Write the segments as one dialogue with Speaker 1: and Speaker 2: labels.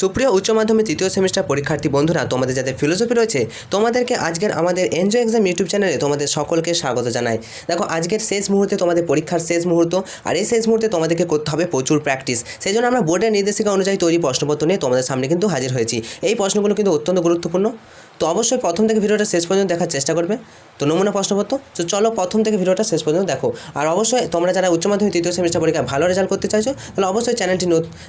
Speaker 1: সুপ্রিয় উচ্চ মাধ্যমিক তৃতীয় সেমিস্টার পরীক্ষার্থী বন্ধুরা, তোমাদের যাদের ফিলোসফি রয়েছে, তোমাদেরকে আজকের আমাদের এনজয় এক্সাম ইউটিউব চ্যানেলে তোমাদের সকলকে স্বাগত জানাই। দেখো, আজকের শেষ মুহূর্তে তোমাদের পরীক্ষার শেষ মুহূর্ত, আর এই শেষ মুহূর্তে তোমাদেরকে করতে হবে প্রচুর প্র্যাকটিস সেই জন্য আমরা বোর্ডের নির্দেশিকা অনুযায়ী তৈরি প্রশ্নপত্র নিয়ে তোমাদের সামনে কিন্তু হাজির হয়েছি। এই প্রশ্নগুলো কিন্তু অত্যন্ত গুরুত্বপূর্ণ। তো অবশ্যই প্রথম থেকে ভিডিওটা শেষ পর্যন্ত দেখার চেষ্টা করবে। তো নমুনা প্রশ্নপত্র, তো চলো প্রথম থেকে ভিডিওটা শেষ পর্যন্ত দেখো। আর অবশ্যই তোমরা যারা উচ্চ মাধ্যমিক তৃতীয় সেমিস্টার পরীক্ষায় ভালো রেজাল্ট করতে চাইছো, তাহলে অবশ্যই চ্যানেলটি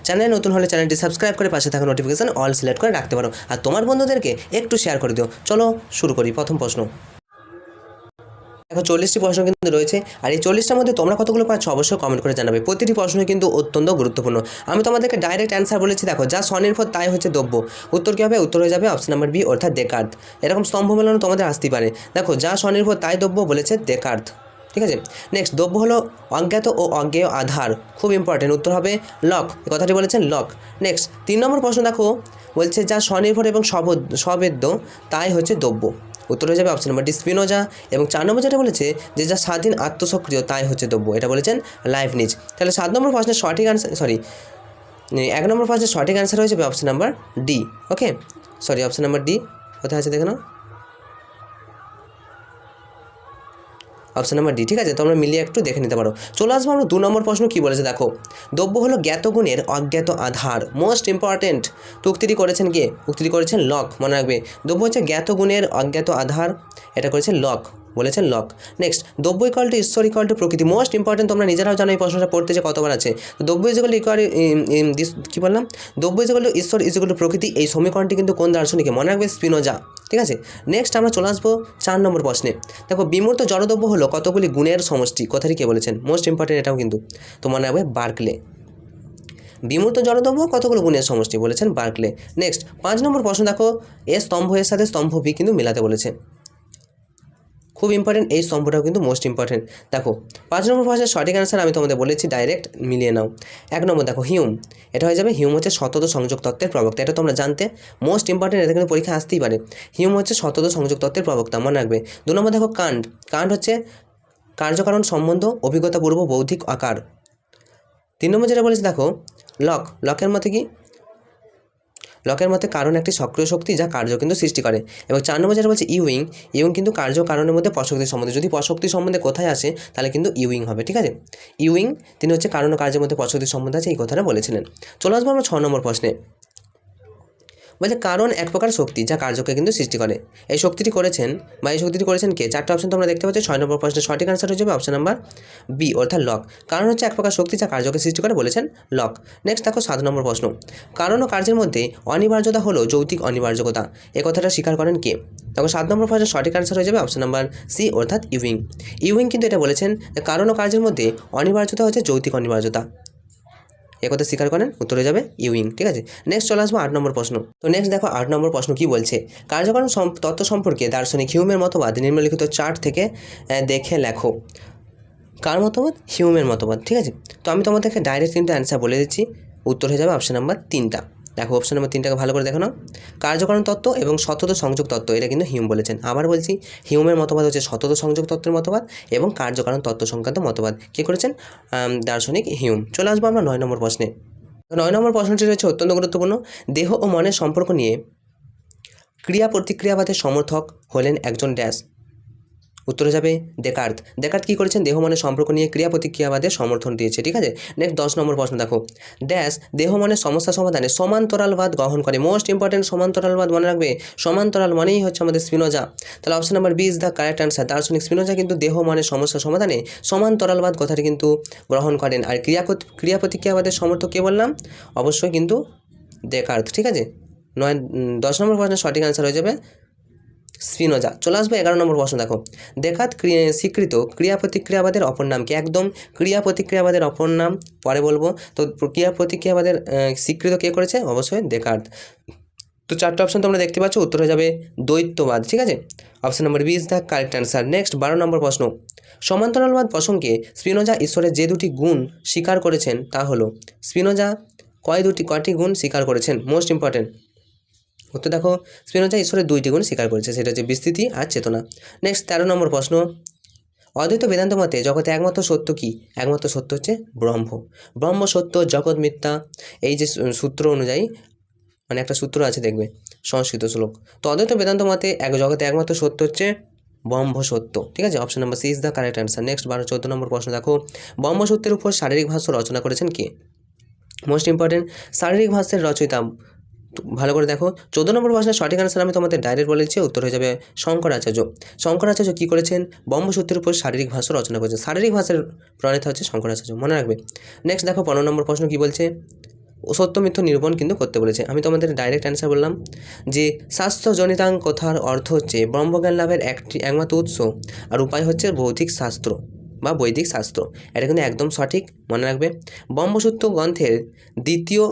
Speaker 1: চ্যানেল নতুন হলে চ্যানেলটি সাবস্ক্রাইব করে পাশে থাকা নোটিফিকেশন অল সিলেক্ট করে রাখতে পারো। আর তোমার বন্ধুদেরকে একটু শেয়ার করে দিও। চলো শুরু করি প্রথম প্রশ্ন। দেখো চল্লিশটি প্রশ্ন কিন্তু রয়েছে। আর এই চল্লিশটার মধ্যে তোমরা কতগুলো পাচ্ছ অবশ্যই কমেন্ট করে জানাবে। প্রতিটি প্রশ্ন কিন্তু অত্যন্ত গুরুত্বপূর্ণ। আমি তোমাদেরকে ডাইরেক্ট অ্যান্সার বলেছি, দেখো, যা স্বনির্ভর তাই হচ্ছে দ্রব্য। উত্তর কী হবে? উত্তর হয়ে যাবে অপশন নাম্বার বি অর্থাৎ দেকার্থ এরকম স্তম্ভ মেলানো তোমাদের আসতেই পারে। দেখো, যা স্বনির্ভর তাই দ্রব্য বলেছে দেকার্থ ঠিক আছে? নেক্সট দ্রব্য হলো অজ্ঞাত ও অজ্ঞেয় আধার। খুব ইম্পর্টেন্ট উত্তর হবে লক। কথাটি বলেছেন লক। নেক্সট তিন নম্বর প্রশ্ন দেখো, বলছে যা স্বনির্ভর এবং সব সবেদ্য, তাই হচ্ছে দ্রব্য। উত্তর হয়ে যাবে অপশন নাম্বার ডি স্পিনোজা এবং চার নম্বর যেটা বলেছে যে যা স্বাধীন আত্মসক্রিয়, তাই হচ্ছে দ্রব্য। এটা বলেছেন লাইফ নিজ। তাহলে সাত নম্বর প্রশ্নের সঠিক আনসার সরি এক নম্বর প্রশ্নের সঠিক অ্যান্সার হয়ে যাবে option number D okay sorry option number D কোথায় আছে দেখে নাও। অপশন নাম্বার ডি ঠিক আছে? তোমরা মিলিয়ে একটু দেখে নিতে পারো। চলে আসব আমরা দু নম্বর প্রশ্ন কী বলেছে? দেখো, দ্রব্য হলো জ্ঞাত গুণের অজ্ঞাত আধার। মোস্ট ইম্পর্টেন্ট তো উক্তিটি করেছেন কে? উক্তিটি করেছেন লক, মনে রাখবে। দ্রব্য হচ্ছে জ্ঞাত গুণের অজ্ঞাত আধার। এটা করেছে লক। বলেছেন লক। নেক্সট দ্রব্য ইকাল টু ঈশ্বর ইকাল টু প্রকৃতি। মোস্ট ইম্পর্টেন্ট তোমরা নিজেরাও জানো এই প্রশ্নটা পড়তে যে কতবার আছে। দ্রব্য ইজগল ইকাল কী বললাম? দ্রব্য ইজগল ঈশ্বর ইজগল টু প্রকৃতি। এই সমীকরণটি কিন্তু কোন দার্শনিকে? মনে রাখবে স্পিনোজা। ঠিক আছে? নেক্সট আমরা চলে আসব চার নম্বর প্রশ্নে। দেখো, বিমূর্ত জড়দ্রব্য হলো কতগুলি গুণের সমষ্টি। কথাটি কে বলেছেন? মোস্ট ইম্পর্টেন্ট এটাও কিন্তু। তো মনে রাখবে বার্কলে। বিমূর্ত জড়দ্রব্য কতগুলো গুণের সমষ্টি? বলেছেন বার্কলে। নেক্সট পাঁচ নম্বর প্রশ্ন দেখো, এ স্তম্ভ এর সাথে স্তম্ভ বি কিন্তু মেলাতে বলেছে। খুব ইম্পর্টেন্ট এই স্তম্ভটাও কিন্তু মোস্ট ইম্পর্টেন্ট দেখো, পাঁচ নম্বর প্রশ্নের সঠিক অ্যান্সার আমি তোমাদের বলেছি ডাইরেক্ট মিলিয়ে নাও। এক নম্বর দেখো হিউম এটা হয়ে যাবে হিউম হচ্ছে শতদ সংযোগ তত্ত্বের প্রবক্তা। এটা তোমরা জানতে মোস্ট ইম্পর্টেন্ট এটা কিন্তু পরীক্ষা আসতেই পারে। হিউম হচ্ছে শতদ সংযোগ তত্ত্বের প্রবক্তা, মনে রাখবে। দু নম্বর দেখো, কাণ্ড। কাণ্ড হচ্ছে কার্যকারণ সম্বন্ধ অভিজ্ঞতাপূর্ব বৌদ্ধিক আকার। তিন নম্বর যেটা বলেছি, দেখো লক লকের মতে কি? লকের মতে কারণ একটি সক্রিয় শক্তি যা কার্য কিন্তু সৃষ্টি করে। এবং চার নম্বর যেটা বলছে ইউইং ইউইং কিন্তু কার্য কারণের মধ্যে প্রশক্তি সম্বন্ধে। যদি প্রশক্তি সম্বন্ধে কোথায় আসে, তাহলে কিন্তু ইউইং হবে, ঠিক আছে? ইউইং, তিনি হচ্ছে কারণ ও কার্যের মধ্যে প্রশক্তি সম্বন্ধে আছে, এই কথাটা বলেছিলেন। চলে আসব আমরা ছ নম্বর প্রশ্নে। বলছে কারণ এক প্রকার শক্তি যা কার্যকে কিন্তু সৃষ্টি করে। এই শক্তিটি করেছেন বা এই শক্তিটি করেছেন কে? চারটা অপশন তোমরা দেখতে পাচ্ছ, ছয় নম্বর প্রশ্নের সঠিক আনসার হয়ে যাবে অপশন নাম্বার বি অর্থাৎ লক। কারণ হচ্ছে এক প্রকার শক্তি যা কার্যকে সৃষ্টি করে বলেছেন লক। নেক্সট দেখো সাত নম্বর প্রশ্ন। কারণ ও কার্যের মধ্যে অনিবার্যতা হলো যৌতিক অনিবার্যতা এ কথাটা স্বীকার করেন কে? দেখো সাত নম্বর প্রশ্নের সঠিক আনসার হয়ে যাবে অপশন নাম্বার সি অর্থাৎ ইউইং। ইউইং কিন্তু এটা বলেছেন কারণ ও কার্যের মধ্যে অনিবার্যতা হচ্ছে যৌতিক অনিবার্যতা। এ কথা স্বীকার করেন, উত্তরে যাবে ইউইং ঠিক আছে? নেক্সট চলে আসব আট নম্বর প্রশ্ন। তো নেক্সট দেখো, আট নম্বর প্রশ্ন কি বলছে? কার্যকরণ তত্ত্ব সম্পর্কে দার্শনিক হিউমের মতবাদ, নিম্নলিখিত চার্ট থেকে দেখে লেখো। কার মতবাদ? হিউমের মতবাদ, ঠিক আছে? তো আমি তোমাদেরকে ডাইরেক্ট কিন্তু অ্যান্সার বলে দিচ্ছি। উত্তর হয়ে যাবে অপশান নাম্বার তিনটা। দেখো অপশন নাম্বার তিনটাকে ভালো করে দেখো না। কার্যকরণ তত্ত্ব এবং সতত সংযোগ তত্ত্ব, এটা কিন্তু হিউম বলেছেন। আবার বলছি, হিউমের মতবাদ হচ্ছে সতত সংযোগ তত্ত্বের মতবাদ এবং কার্যকারণ তত্ত্ব সংক্রান্ত মতবাদ। কী করেছেন? দার্শনিক হিউম। চলে আসব আমরা নয় নম্বর প্রশ্নে। নয় নম্বর প্রশ্নটি রয়েছে অত্যন্ত গুরুত্বপূর্ণ। দেহ ও মনের সম্পর্ক নিয়ে ক্রিয়া প্রতিক্রিয়াবাদের সমর্থক হলেন একজন ড্যাশ। উত্তরে যাবে দেকার্ত দেকার্ত কী করেছেন? দেহ মনের সম্পর্ক নিয়ে ক্রিয়া প্রতিক্রিয়াবাদের সমর্থন দিয়েছে, ঠিক আছে? নেক্সট দশ নম্বর প্রশ্ন দেখো। ড্যাশ, দেহ মনের সমস্যা সমাধানে সমান্তরালবাদ গ্রহণ করে। মোস্ট ইম্পর্টেন্ট সমান্তরালবাদ মনে রাখবে? সমান্তরাল মানেই হচ্ছে আমাদের স্পিনোজা। তাহলে option number B is the correct answer. দার্শনিক স্পিনোজা কিন্তু দেহ মনের সমস্যা সমাধানে সমান্তরালবাদ কথাটি কিন্তু গ্রহণ করেন। আর ক্রিয়া ক্রিয়া প্রতিক্রিয়াবাদের সমর্থক কে বললাম? অবশ্যই কিন্তু দেকার্ত ঠিক আছে? নয় দশ নম্বর প্রশ্নের সঠিক অ্যান্সার হয়ে যাবে স্পিনোজা। চলে আসবে এগারো নম্বর প্রশ্ন, দেখো। দেখাত স্বীকৃত ক্রিয়া প্রতিক্রিয়াবাদের অপর নাম কি? একদম ক্রিয়া প্রতিক্রিয়াবাদের অপর নাম, পরে বলব। তো ক্রিয়া প্রতিক্রিয়াবাদের স্বীকৃত কে করেছে? অবশ্যই দেখাত। তো চারটে অপশন তোমরা দেখতে পাচ্ছ, উত্তর হয়ে যাবে দ্বৈতবাদ, ঠিক আছে? Option number B is the correct answer next বারো নম্বর প্রশ্ন। সমান্তরালবাদ প্রসঙ্গে স্পিনোজা ঈশ্বরের যে দুটি গুণ স্বীকার করেছেন তা হলো, স্পিনোজা কয় দুটি, কয়টি গুণ স্বীকার করেছেন? মোস্ট ইম্পর্টেন্ট উত্তর দেখো, স্পিনোজা ঈশ্বরের দুইটি গুণ স্বীকার করেছে, সেটা হচ্ছে বিস্তৃতি আর চেতনা। নেক্সট তেরো নম্বর প্রশ্ন। অদ্বৈত বেদান্ত মতে জগতে একমাত্র সত্য কি? একমাত্র সত্য হচ্ছে ব্রহ্ম। ব্রহ্ম সত্য, জগৎ মিথ্যা। এই যে সূত্র অনুযায়ী মানে একটা সূত্র আছে দেখবে, সংস্কৃত শ্লোক। তো অদ্বৈত বেদান্ত মতে এক জগতে একমাত্র সত্য হচ্ছে ব্রহ্ম সত্য। ঠিক আছে? Option number C is the correct answer next বারো, চোদ্দ নম্বর প্রশ্ন দেখো। ব্রহ্মসূত্রের উপর শারীরিক ভাষ্য রচনা করেছেন কে? মোস্ট ইম্পর্টেন্ট শারীরিক ভাষ্যের রচয়িতা ভালো করে দেখো। চোদ্দ নম্বর প্রশ্নের সঠিক আনসার আমি তোমাদের ডাইরেক্ট বলেছি উত্তর হয়ে যাবে শঙ্করাচার্য। শঙ্করাচার্য কী করেছেন? ব্রহ্মসূত্রের উপর শারীরিক ভাষা রচনা করেছেন। শারীরিক ভাষার প্রণেতা হচ্ছে শঙ্করাচার্য, মনে রাখবে। নেক্সট দেখো, পনেরো নম্বর প্রশ্ন কী বলছে? সত্য মিথ্য নিরূপণ কিন্তু করতে বলেছে। আমি তোমাদের ডাইরেক্ট অ্যান্সার বললাম যে স্বাস্থ্যজনিতাং কথার অর্থ হচ্ছে ব্রহ্মজ্ঞান লাভের একটি একমাত্র উৎস, আর উপায় হচ্ছে ভৌতিক শাস্ত্র। বা বৈদিক শাস্ত্র। এটা কিন্তু একদম সঠিক, মনে রাখবে। ব্রহ্মসূত্র গ্রন্থের দ্বিতীয়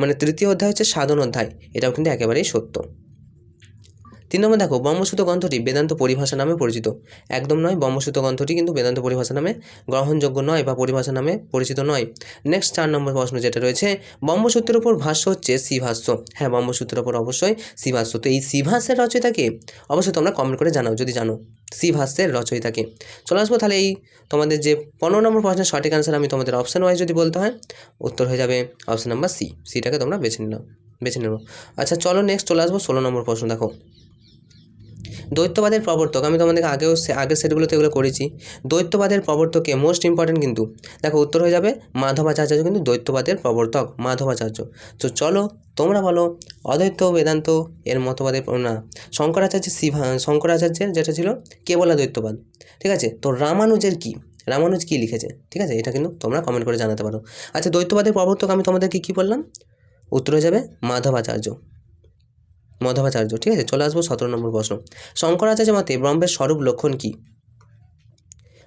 Speaker 1: মানে তৃতীয় অধ্যায় হচ্ছে সাধন অধ্যায়। এটাও কিন্তু একেবারেই সত্য। তিন নম্বর দেখো ব্রহ্মসূত্র গ্রন্থটি বেদান্ত পরিভাষা নামে পরিচিত। একদম নয় ব্রহ্মসূত্র গ্রন্থটি কিন্তু বেদান্ত পরিভাষা নামে গ্রহণযোগ্য নয় বা পরিভাষা নামে পরিচিত নয়। নেক্সট চার নম্বর প্রশ্ন যেটা রয়েছে ব্রহ্মসূত্রের উপর ভাষ্য হচ্ছে শিভাষ্য হ্যাঁ ব্রহ্মসূত্রের উপর অবশ্যই শিভাষ্য তো এই শিভাষ্যের রচয়িতাকে অবশ্যই তোমরা কমেন্ট করে জানাও, যদি জানো। শিভাষ্যের রচয়িতাকে চলে আসব তাহলে এই তোমাদের যে পনেরো নম্বর প্রশ্নের সঠিক আনসার আমি তোমাদের অপশান ওয়াইজ যদি বলতে হয়, উত্তর হয়ে যাবে অপশান নাম্বার সি সিটাকে তোমরা বেছে নিলাম, বেছে নেব। আচ্ছা চলো নেক্সট চলে আসব ষোলো নম্বর প্রশ্ন দেখো। দ্বৈতবাদের প্রবর্তক, আমি তোমাদেরকে আগেও আগের সেটগুলোতে এগুলো করেছি। দ্বৈতবাদের প্রবর্তকে মোস্ট ইম্পর্টেন্ট কিন্তু, দেখো উত্তর হয়ে যাবে, মাধবাচার্য কিন্তু দ্বৈতবাদের প্রবর্তক, মাধবাচার্য। তো চলো, তোমরা বলো, অদ্বৈত বেদান্ত এর মতবাদের না, শঙ্করাচার্য শিভা শঙ্করাচার্যের যেটা ছিল, কেবলা দ্বৈতবাদ, ঠিক আছে? তো রামানুজের কি, রামানুজ কী লিখেছে, ঠিক আছে? এটা কিন্তু তোমরা কমেন্ট করে জানাতে পারো। আচ্ছা দ্বৈতবাদের প্রবর্তক আমি তোমাদেরকে কী বললাম? উত্তর হয়ে যাবে, মাধবাচার্য। মাধবাচার্য ঠিক আছে? চলে আসব সতেরো নম্বর প্রশ্ন। শঙ্করাচার্য মতে ব্রহ্মের স্বরূপ লক্ষণ কী?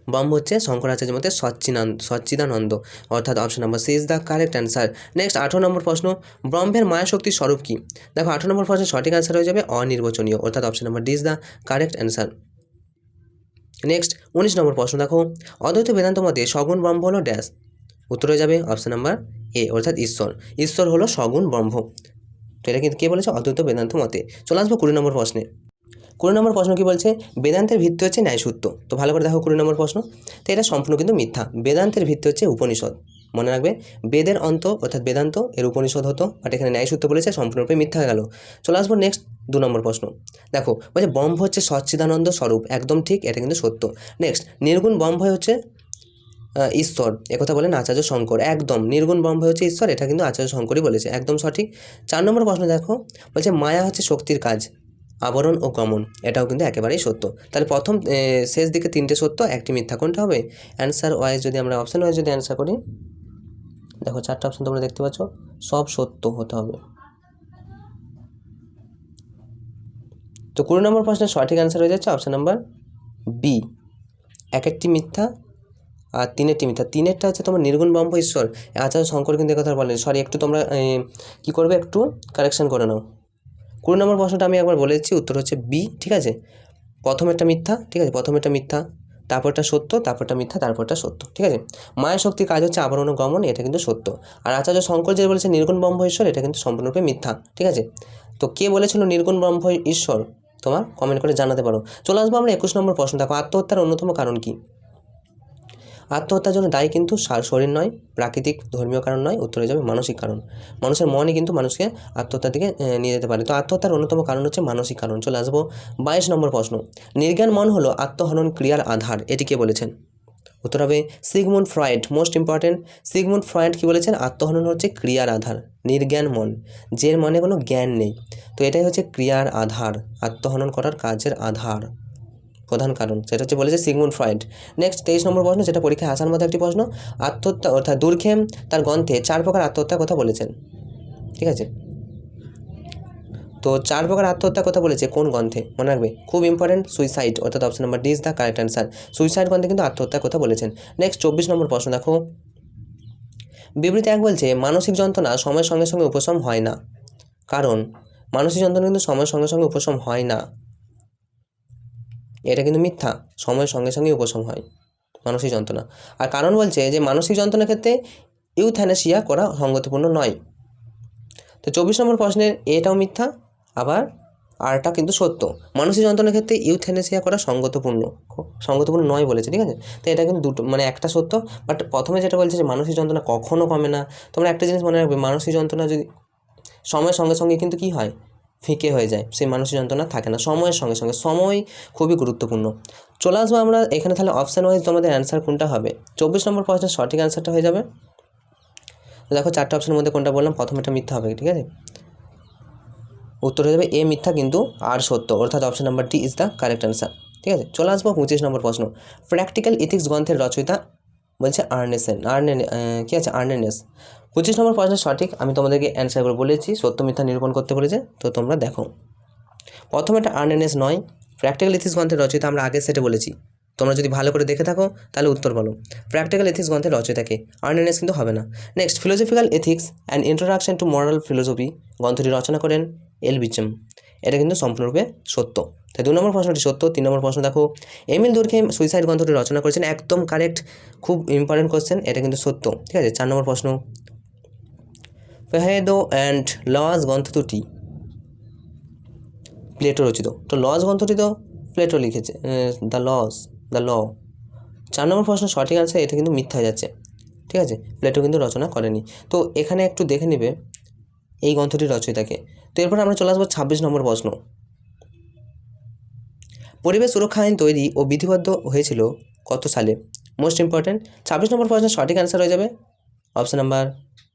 Speaker 1: ব্রহ্ম হচ্ছে শঙ্করাচার্য মতে সচ্চিনানন্দ সচ্চিদানন্দ, অর্থাৎ option number C is the correct answer next আঠারো নম্বর প্রশ্ন, ব্রহ্মের মায়া শক্তির স্বরূপ কী? দেখো, আঠারো নম্বর প্রশ্নের সঠিক অ্যান্সার হয়ে যাবে অনির্বাচনীয়, অর্থাৎ option number D is the correct answer next উনিশ নম্বর প্রশ্ন, দেখো, অদ্বৈত বেদান্ত মতে সগুণ ব্রহ্ম হলো ড্যাশ উত্তর হয়ে যাবে অপশন নাম্বার এ অর্থাৎ ঈশ্বর। ঈশ্বর হলো সগুণ ব্রহ্ম। তো এটা কিন্তু কে বলেছে? অদ্বৈত বেদান্ত মতে। চলে আসব কুড়ি নম্বর প্রশ্নে। কুড়ি নম্বর প্রশ্ন কি বলছে? বেদান্তের ভিত্তি হচ্ছে ন্যায়সূত্র। তো ভালো করে দেখো কুড়ি নম্বর প্রশ্ন। তো এটা সম্পূর্ণ কিন্তু মিথ্যা। বেদান্তের ভিত্তি হচ্ছে উপনিষদ। মনে রাখবে? বেদের অন্ত, অর্থাৎ বেদান্ত, এর উপনিষদ হতো বাট এখানে ন্যায়সূত্র বলেছে, সম্পূর্ণরূপে মিথ্যা গেল। চলে আসব নেক্সট দু নম্বর প্রশ্ন। দেখো, বলছে ব্রহ্ম হচ্ছে সচ্চিদানন্দ স্বরূপ। একদম ঠিক, এটা কিন্তু সত্য। নেক্সট নির্গুণ ব্রহ্ম হচ্ছে ঈশ্বর। একথা বলেন আচার্য শঙ্কর। একদম, নির্গুণ ব্রহ্ম হচ্ছে ঈশ্বর, এটা কিন্তু আচার্য শঙ্করই বলেছে। একদম সঠিক। চার নম্বর প্রশ্ন দেখো, বলছে মায়া হচ্ছে শক্তির কাজ, আবরণ ও গমন, এটাও কিন্তু একেবারেই সত্য। তাহলে প্রথম শেষ দিকে তিনটে সত্য, একটি মিথ্যা। কোনটা হবে? অ্যান্সার ওয়াইজ যদি আমরা অপশান ওয়াইজ যদি অ্যান্সার করি, দেখো চারটা অপশন তোমরা দেখতে পাচ্ছ, সব সত্য হতে হবে। তো কুড়ি নম্বর প্রশ্নের সঠিক অ্যান্সার হয়ে যাচ্ছে অপশান নাম্বার বি এক একটি মিথ্যা আর তিনেরটি মিথ্যা তিনেরটা হচ্ছে তোমার নির্গুণ ব্রহ্ম ঈশ্বর আচার্য শঙ্কর কিন্তু কথা বলেন সরি একটু তোমরা কী করবে? একটু কারেকশন করে নাও। কুড়ি নম্বর প্রশ্নটা আমি একবার বলে দিচ্ছি উত্তর হচ্ছে বি ঠিক আছে? প্রথমেরটা মিথ্যা, ঠিক আছে? প্রথমেরটা মিথ্যা, তারপরটা সত্য, তারপরটা মিথ্যা, তারপরটা সত্য, ঠিক আছে? মায়ের শক্তির কাজ হচ্ছে আবরণ গমন, এটা কিন্তু সত্য। আর আচার্য শঙ্কর যে বলেছে নির্গুণ ব্রহ্ম ঈশ্বর এটা কিন্তু সম্পূর্ণরূপে মিথ্যা, ঠিক আছে? তো কে বলেছিল নির্গুণ ব্রহ্ম ঈশ্বর তোমার কমেন্ট করে জানাতে পারো। চলে আসব আমরা একুশ নম্বর প্রশ্ন। দেখো, আত্মহত্যার অন্যতম কারণ কি? আত্মহত্যার জন্য দায়ী কিন্তু শরীর নয়, প্রাকৃতিক ধর্মীয় কারণ নয়, উত্তর যাবে মানসিক কারণ। মানুষের মনই কিন্তু মানুষকে আত্মহত্যার দিকে নিয়ে যেতে পারে। তো আত্মহত্যার অন্যতম কারণ হচ্ছে মানসিক কারণ। চলে আসব বাইশ নম্বর প্রশ্ন। নির্জ্ঞান মন হলো আত্মহনন ক্রিয়ার আধার। এটি কে বলেছেন? উত্তর হবে Sigmund Freud. Most important, Sigmund Freud কী বলেছেন? আত্মহনন হচ্ছে ক্রিয়ার আধার, নির্জ্ঞান মন যে মনে কোনো জ্ঞান নেই। তো এটাই হচ্ছে ক্রিয়ার আধার, আত্মহনন করার কাজের আধার। প্রধান কারণ। সেটা হচ্ছে বলেছে সিগমুন্ড ফ্রয়েড। নেক্সট তেইশ নম্বর প্রশ্ন, যেটা পরীক্ষায় আসার মতো একটি প্রশ্ন, আত্মহত্যা অর্থাৎ দুর্খেম তার গ্রন্থে চার প্রকার আত্মহত্যার কথা বলেছেন। ঠিক আছে? তো চার প্রকার আত্মহত্যার কথা বলেছে কোন গ্রন্থে? মনে রাখবে, খুব ইম্পর্টেন্ট সুইসাইড অর্থাৎ option number D is the correct answer suicide গ্রন্থে কিন্তু আত্মহত্যার কথা বলেছেন। নেক্সট চব্বিশ নম্বর প্রশ্ন দেখো। বিবৃতি এক বলছে, মানসিক যন্ত্রণা সময়ের সঙ্গে সঙ্গে উপশম হয় না। কারণ, মানসিক যন্ত্রণা কিন্তু সময়ের সঙ্গে সঙ্গে উপশম হয় না। এটা কিন্তু মিথ্যা। সময়ের সঙ্গে সঙ্গে উপশম হয়। মানসিক যন্ত্রণা। আর কারণ বলছে যে, মানসিক যন্ত্রণার ক্ষেত্রে ইউথ্যানেসিয়া করা সঙ্গতিপূর্ণ নয়। তো চব্বিশ নম্বর প্রশ্নের এটাও মিথ্যা, আবার আরটা কিন্তু সত্য। মানসিক যন্ত্রণার ক্ষেত্রে ইউথ্যানেসিয়া করা সঙ্গতপূর্ণ সঙ্গতপূর্ণ নয় বলেছে, ঠিক আছে? তো এটা কিন্তু দুটো মানে একটা সত্য বাট প্রথমে যেটা বলছে যে, মানসিক যন্ত্রণা কখনো কমে না। তোমরা একটা জিনিস মনে রাখবে, মানসিক যন্ত্রণা যদি সময়ের সঙ্গে সঙ্গে কিন্তু কি হয়? ফিকে হয়ে যায়, সেই মানসিক যন্ত্রণা থাকে না। সময়ের সঙ্গে সঙ্গে, সময় খুবই গুরুত্বপূর্ণ। চলে আসব আমরা এখানে তাহলে অপশান ওয়াইজ তোমাদের অ্যান্সার কোনটা হবে? চব্বিশ নম্বর প্রশ্নের সঠিক অ্যান্সারটা হয়ে যাবে। দেখো চারটে অপশানের মধ্যে কোনটা বললাম? প্রথমেটা মিথ্যা হবে, ঠিক আছে? উত্তর হয়ে যাবে এ মিথ্যা কিন্তু আর সত্য, অর্থাৎ option number D is the correct answer ঠিক আছে? চলে আসব পঁচিশ নম্বর প্রশ্ন। প্র্যাকটিক্যাল ইথিক্স গ্রন্থের রচয়িতা বলছে আর্নেসেন আর্নে কী আছে? আর্নেনেস। পঁচিশ নম্বর প্রশ্ন সঠিক, আমি তোমাদেরকে অ্যান্সার করে বলেছি, সত্য, মিথ্যা নিরূপণ করতে বলেছে, তো তোমরা দেখো। প্রথম এটা আর্নেনেস নয় প্র্যাকটিক্যাল ইথিস গ্রন্থের রচিত, আমরা আগে সেটা বলেছি। তোমরা যদি ভালো করে দেখে থাকো, তাহলে উত্তর বলো। প্র্যাকটিক্যাল এথিক্স গ্রন্থের রচয়িতাকে আর্নেনেস কিন্তু হবে না। Next philosophical ethics and introduction to moral philosophy গ্রন্থটি রচনা করেন এল বিচম এটা কিন্তু সম্পূর্ণরূপে সত্য। তাই দু নম্বর প্রশ্নটি সত্য, তিন নম্বর প্রশ্ন দেখো। এমিল দুর্খেম সুইসাইড গ্রন্থটি রচনা করেছেন, একদম কারেক্ট খুব ইম্পর্টেন্ট কোশ্চেন এটা কিন্তু সত্য। ঠিক আছে? চার নম্বর প্রশ্ন। ফেহেদো অ্যান্ড লজ গ্রন্থ দুটি। প্লেটো রচিত। তো লজ গ্রন্থটি তো প্লেটো লিখেছে দ্য লস দ্য ল। চার নম্বর প্রশ্ন সঠিক আনসার এটা কিন্তু মিথ্যা হয়ে যাচ্ছে। ঠিক আছে? প্লেটো কিন্তু রচনা করেনি। তো এখানে একটু দেখে নেবে এই গ্রন্থটির রচয়িতাকে। তো এরপর আমরা চলে আসব ছাব্বিশ নম্বর প্রশ্ন। পরিবেশ সুরক্ষা আইন তৈরি ও বিধিবদ্ধ হয়েছিল কত সালে? মোস্ট ইম্পর্ট্যান্ট ছাব্বিশ নম্বর প্রশ্নের সঠিক অ্যান্সার হয়ে যাবে অপশান নাম্বার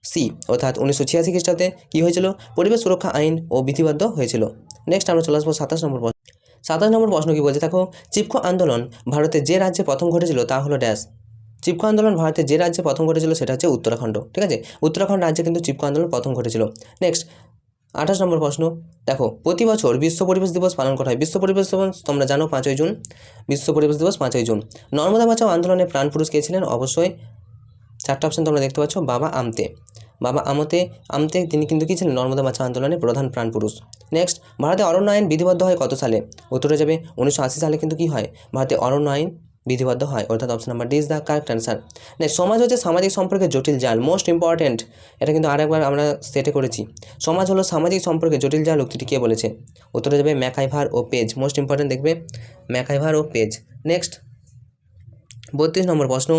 Speaker 1: সি অর্থাৎ উনিশশো ছিয়াশি খ্রিস্টাব্দে কী হয়েছিল? পরিবেশ সুরক্ষা আইন ও বিধিবদ্ধ হয়েছিল। নেক্সট আমরা চলে আসব সাতাশ নম্বর প্রশ্ন। সাতাশ নম্বর প্রশ্ন কী বলছে? দেখো, চিপকো আন্দোলন ভারতের যে রাজ্যে প্রথম ঘটেছিল তা হলো ড্যাশ। চিপকো আন্দোলন ভারতের যে রাজ্যে প্রথম ঘটেছিল সেটা হচ্ছে উত্তরাখণ্ড, ঠিক আছে? উত্তরাখণ্ড রাজ্যে কিন্তু চিপকো আন্দোলন প্রথম ঘটেছিল। নেক্সট আঠাশ নম্বর প্রশ্ন। দেখো, প্রতি বছর বিশ্ব পরিবেশ দিবস পালন করা হয়। বিশ্ব পরিবেশ দিবস তোমরা জানো পাঁচই জুন। বিশ্ব পরিবেশ দিবস পাঁচই জুন। নর্মদা বাঁচাও আন্দোলনে প্রাণ পুরুষ কে ছিলেন অবশ্যই চারটা অপশন তোমরা দেখতে পাচ্ছ। বাবা আমতে। বাবা আমতে আমতে তিনি কিন্তু কী ছিলেন? নর্মদা বাঁচাও আন্দোলনের প্রধান প্রাণ পুরুষ। নেক্সট ভারতে অরণ্য আইন বিধিবদ্ধ হয় কত সালে? উত্তরে যাবে, উনিশশো আশি সালে কিন্তু কী হয়? ভারতে অরণ্য আইন বিধিবদ্ধ হয়। অর্থাৎ option number D is the correct answer next সমাজ হচ্ছে সামাজিক সম্পর্কে জটিল জাল মোস্ট ইম্পর্ট্যান্ট এটা কিন্তু আরেকবার আমরা সেটে করেছি। সমাজ হলো সামাজিক সম্পর্কে জটিল জাল, উক্তিটি কে বলেছে? উত্তরে যাবে, ম্যাকাইভার ও পেজ। মোস্ট ইম্পর্ট্যান্ট দেখবে, ম্যাকাইভার ও পেজ। নেক্সট বত্রিশ নম্বর প্রশ্ন।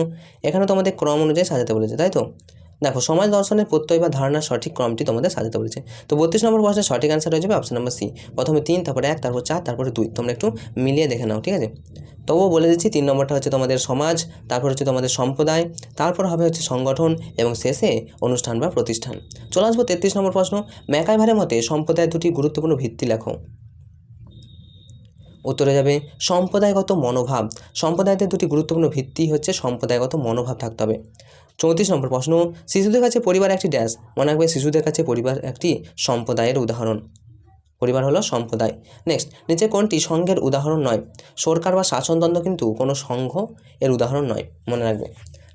Speaker 1: এখানে তোমাদের ক্রম অনুযায়ী সাজাতে বলেছে, তাই তো? দেখো সমাজ দর্শনের প্রত্যয় বা ধারণার সঠিক ক্রমটি তোমাদের সাজাতে বলেছে। তো বত্রিশ নম্বর প্রশ্নের সঠিক অ্যান্সার হয়ে যাবে অপশন নম্বর সি প্রথমে তিন, তারপরে এক, তারপর চার, তারপরে দুই। তোমরা একটু মিলিয়ে দেখে নাও, ঠিক আছে? তবুও বলে দিচ্ছি, তিন নম্বরটা হচ্ছে তোমাদের সমাজ, তারপর হচ্ছে তোমাদের সম্প্রদায়, তারপর হবে হচ্ছে সংগঠন এবং শেষে অনুষ্ঠান বা প্রতিষ্ঠান। চলে আসব তেত্রিশ নম্বর প্রশ্ন। ম্যাকাইভারের মতে সম্প্রদায়ের দুটি গুরুত্বপূর্ণ ভিত্তি লেখো। উত্তরে যাবে সম্প্রদায়গত মনোভাব। সম্প্রদায়দের দুটি গুরুত্বপূর্ণ ভিত্তি হচ্ছে সম্প্রদায়গত মনোভাব থাকতে হবে। চৌত্রিশ নম্বর প্রশ্ন, শিশুদের কাছে পরিবার একটি ড্যাশ মনে রাখবে শিশুদের কাছে পরিবার একটি সম্প্রদায়ের উদাহরণ। পরিবার হলো সম্প্রদায়। নেক্সট নিচে কোনটি সংঘের উদাহরণ নয়? সরকার বা শাসনতন্ত্র কিন্তু কোনো সংঘ এর উদাহরণ নয়, মনে রাখবে।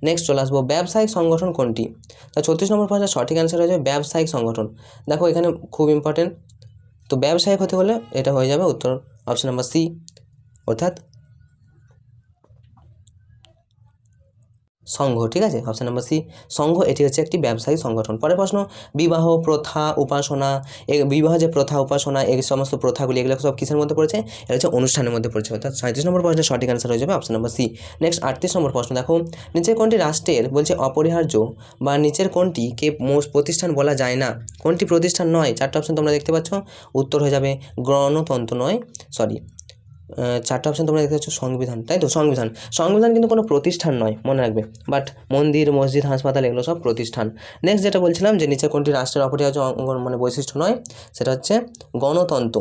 Speaker 1: নেক্সট চলে আসব, ব্যবসায়িক সংগঠন কোনটি? তা ছত্রিশ নম্বর প্রশ্নের সঠিক অ্যান্সার হয়ে যাবে ব্যবসায়িক সংগঠন। দেখো এখানে খুব ইম্পর্টেন্ট তো ব্যবসায়িক হতে হলে এটা হয়ে যাবে উত্তর অপশন নাম্বার সি অর্থাৎ সংঘ, ঠিক আছে? অপশন নাম্বার সি সংঘ, এটি হচ্ছে একটি ব্যবসায়ী সংগঠন। পরের প্রশ্ন, বিবাহ, প্রথা, উপাসনা বিবাহ যে প্রথা, উপাসনা, এই সমস্ত প্রথাগুলি, এগুলো সব কিসের মধ্যে পড়েছে? এটা হচ্ছে অনুষ্ঠানের মধ্যে পড়েছে। অর্থাৎ সাঁত্রিশ নম্বর প্রশ্নের সঠিক অ্যান্সার হয়ে যাবে অপশন নাম্বার সি নেক্সট আটত্রিশ নম্বর প্রশ্ন, দেখো। নিচের কোনটি রাষ্ট্রের বলছে অপরিহার্য বা নিচের কোনটি কে মোস্ট প্রতিষ্ঠান বলা যায় না? কোনটি প্রতিষ্ঠান নয়? চারটা অপশন তোমরা দেখতে পাচ্ছ। উত্তর হয়ে যাবে গণতন্ত্র নয় সরি চারটা অপশন তোমরা দেখতে পাচ্ছ, সংবিধান, তাই তো? সংবিধান। সংবিধান কিন্তু কোনো প্রতিষ্ঠান নয়, মনে রাখবে। বাট মন্দির, মসজিদ, হাসপাতাল, এগুলো সব প্রতিষ্ঠান। নেক্সট যেটা বলছিলাম যে নিচে কোনটি রাষ্ট্রের অপরিহার্য মানে বৈশিষ্ট্য নয়, সেটা হচ্ছে গণতন্ত্র।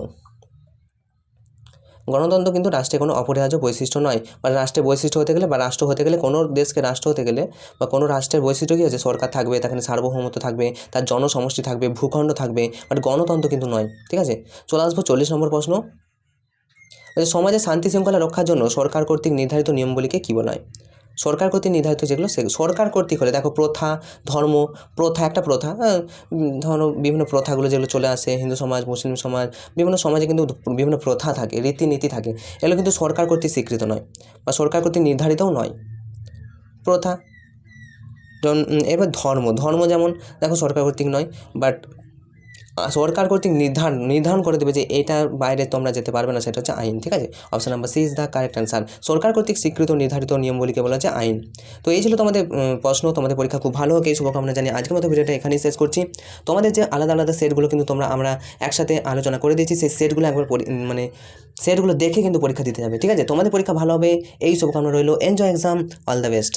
Speaker 1: গণতন্ত্র কিন্তু রাষ্ট্রে কোনো অপরিহার্য বৈশিষ্ট্য নয়। বা রাষ্ট্রের বৈশিষ্ট্য হতে গেলে বা রাষ্ট্র হতে গেলে, কোনো দেশকে রাষ্ট্র হতে গেলে বা কোনো রাষ্ট্রের বৈশিষ্ট্য কী আছে সরকার থাকবে তাখানে সার্বভৌমত্ব থাকবে, তার জনসমষ্টি থাকবে, ভূখণ্ড থাকবে। বাট গণতন্ত্র কিন্তু নয়, ঠিক আছে? চলে আসব চল্লিশ নম্বর প্রশ্ন। সমাজে শান্তি শৃঙ্খলা রক্ষার জন্য সরকার কর্তৃক নির্ধারিত নিয়মগুলিকে কী বলা হয়? সরকার কর্তৃক নির্ধারিত যেগুলো সে সরকার কর্তৃক হলে দেখো প্রথা, ধর্ম, প্রথা একটা প্রথা ধরো বিভিন্ন প্রথাগুলো যেগুলো চলে আসে, হিন্দু সমাজ, মুসলিম সমাজ, বিভিন্ন সমাজে কিন্তু বিভিন্ন প্রথা থাকে, রীতিনীতি থাকে, এগুলো কিন্তু সরকার কর্তৃক স্বীকৃত নয় বা সরকার কর্তৃক নির্ধারিতও নয়। প্রথা এবার ধর্ম ধর্ম যেমন, দেখো সরকার কর্তৃক নয় বাট সরকার কর্তৃক নির্ধারণ নির্ধারণ করে দেবে যে এটার বাইরে তোমরা যেতে পারবে না, সেটা হচ্ছে আইন, ঠিক আছে? Option number C is the correct answer সরকার কর্তৃক স্বীকৃত নির্ধারিত নিয়মগুলিকে বলা হচ্ছে আইন। তো এই ছিল তোমাদের প্রশ্ন। তোমাদের পরীক্ষা খুব ভালো হোক। এই শুভকামনা জানিয়ে আজকের মতো ভিডিওটা এখানেই শেষ করছি। তোমাদের যে আলাদা আলাদা সেটগুলো কিন্তু তোমরা, আমরা একসাথে আলোচনা করে দিয়েছি। সেই সেটগুলো একবার মানে সেটগুলো দেখে কিন্তু পরীক্ষা দিতে যাবে ঠিক আছে? তোমাদের পরীক্ষা ভালো হবে। এই শুভকামনা রইল। Enjoy exam all the best